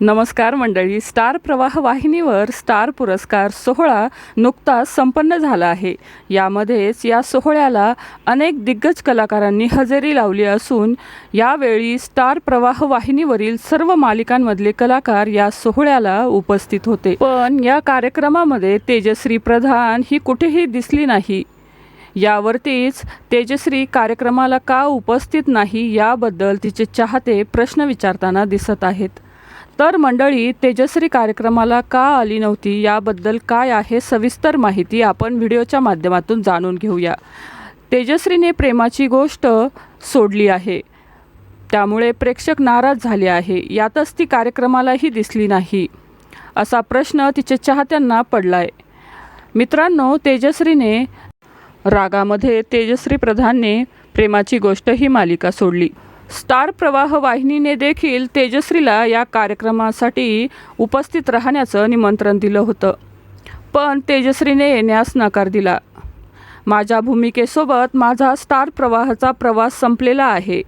नमस्कार मंडळी स्टार प्रवाह वाहिनीवर स्टार पुरस्कार सोहळा नुकताच संपन्न झाला आहे. यामध्येच या सोहळ्याला अनेक दिग्गज कलाकारांनी हजेरी लावली असून यावेळी स्टार प्रवाह वाहिनीवरील सर्व मालिकांमधले कलाकार या सोहळ्याला उपस्थित होते. पण या कार्यक्रमामध्ये तेजश्री प्रधान ही कुठेही दिसली नाही. यावरतीच तेजश्री कार्यक्रमाला का उपस्थित नाही याबद्दल तिचे चाहते प्रश्न विचारताना दिसत आहेत. तर मंडळी तेजश्री कार्यक्रमाला का आली नव्हती? याबद्दल काय आहे सविस्तर माहिती आपण व्हिडिओच्या माध्यमातून जाणून घेऊया. तेजश्रीने प्रेमाची गोष्ट सोडली आहे. त्यामुळे प्रेक्षक नाराज झाले आहे. यातच ती कार्यक्रमालाही दिसली नाही असा प्रश्न तिच्या चाहत्यांना पडलाय. मित्रांनो तेजश्रीने रागामध्ये तेजश्री प्रधानने प्रेमाची गोष्ट ही मालिका सोडली. स्टार प्रवाह वाहिनीने देखील तेजश्रीला या कार्यक्रमासाठी उपस्थित राहण्याचं निमंत्रण दिलं होतं. पण तेजश्रीने येण्यास नकार दिला. माझ्या भूमिकेसोबत माझा स्टार प्रवाहाचा प्रवास संपलेला आहे.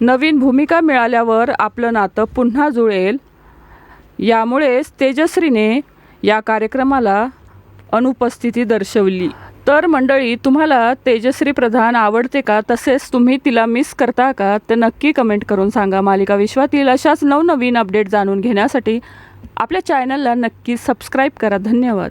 नवीन भूमिका मिळाल्यावर आपलं नातं पुन्हा जुळेल. यामुळेच तेजश्रीने या कार्यक्रमाला अनुपस्थिती दर्शवली. तर मंडळी तुम्हाला तेजश्री प्रधान आवडते का? तसेच तुम्ही तिला मिस करता का? ते नक्की कमेंट करून सांगा. मालिका विश्वातील अशाच नवनवीन अपडेट जाणून घेण्यासाठी आपल्या चॅनलला नक्की सबस्क्राईब करा. धन्यवाद.